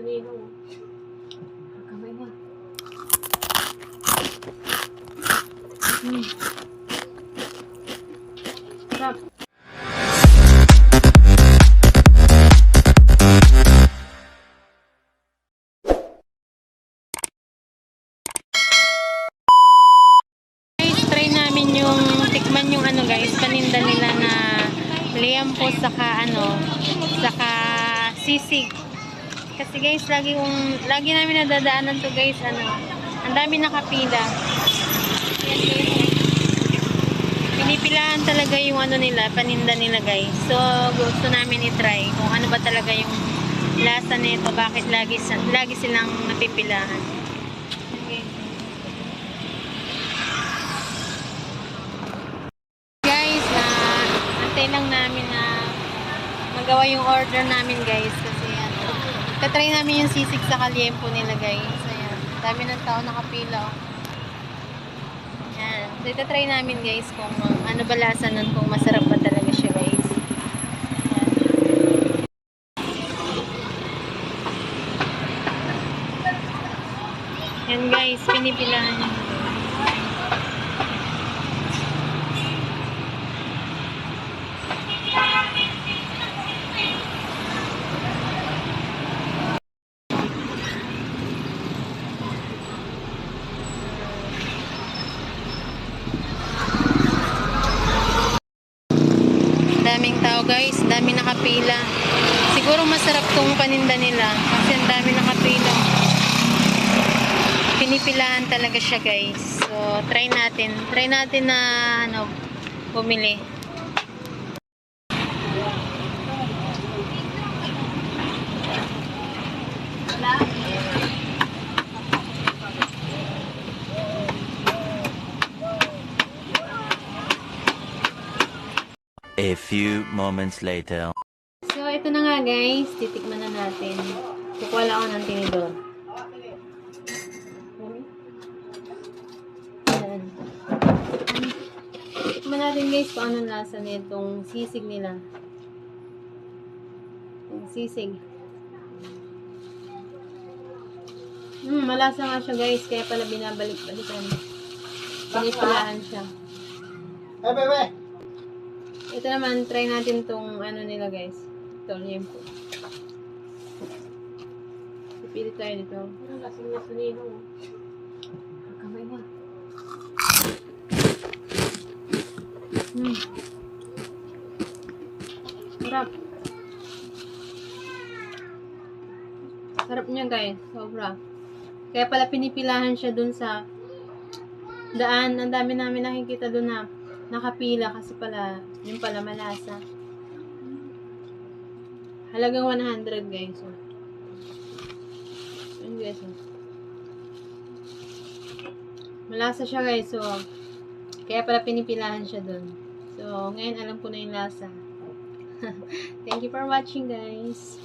oh. Kamay na. Mm. Sarap. Tikman yung ano guys, paninda nila na liam po saka ano, saka sisig. Kasi guys, lagi kong lagi namin nadadaanan to guys, ano, ang dami nakapila. Yan guys. Pinipilahan talaga yung ano nila, paninda nila guys. So, gusto namin i-try kung ano ba talaga yung lasa nito, bakit lagi lagi silang napipilahan. Guys, na antay lang namin na magawa yung order namin guys ano, tatry namin yung sisig sa kaliempo nila guys. Ayan, dami ng tao nakapila. Oh. Yan, so itatry namin guys kung uh, ano ba lasa nun, kung masarap ba talaga siya guys. Yan. Yan guys, pinipilahan niya. Daming tao guys, dami nakapila. Siguro masarap tong paninda nila kasi ang dami nakapila. Pinipilahan talaga siya guys. So, try natin. Try natin na ano, bumili. A few moments later. So, ito na nga guys. Titikman na natin. Kukuha lang ako ng tinidor. Ayan. Tikman natin guys kung anong lasa nitong sisig nila. Yung sisig. Hmm, malasa nga siya guys. Kaya pala binabalik-balikan. Pinipilahan siya. Eh, bebe. Ito naman, try natin tong ano nila guys. Ito, liempo. Pipili tayo dito. Ang lasing gasolina. oh. Kamay na. Hmm. Sarap. Sarap niya guys. Sobra. Kaya pala pinipilahan siya dun sa daan. Ang dami namin nakikita dun na nakapila kasi pala, yun pala malasa. Halagang 100 guys. Oh. Yun guys. Oh. Malasa siya guys. So, kaya pala pinipilahan siya dun. So, ngayon alam ko na yung lasa. Thank you for watching guys.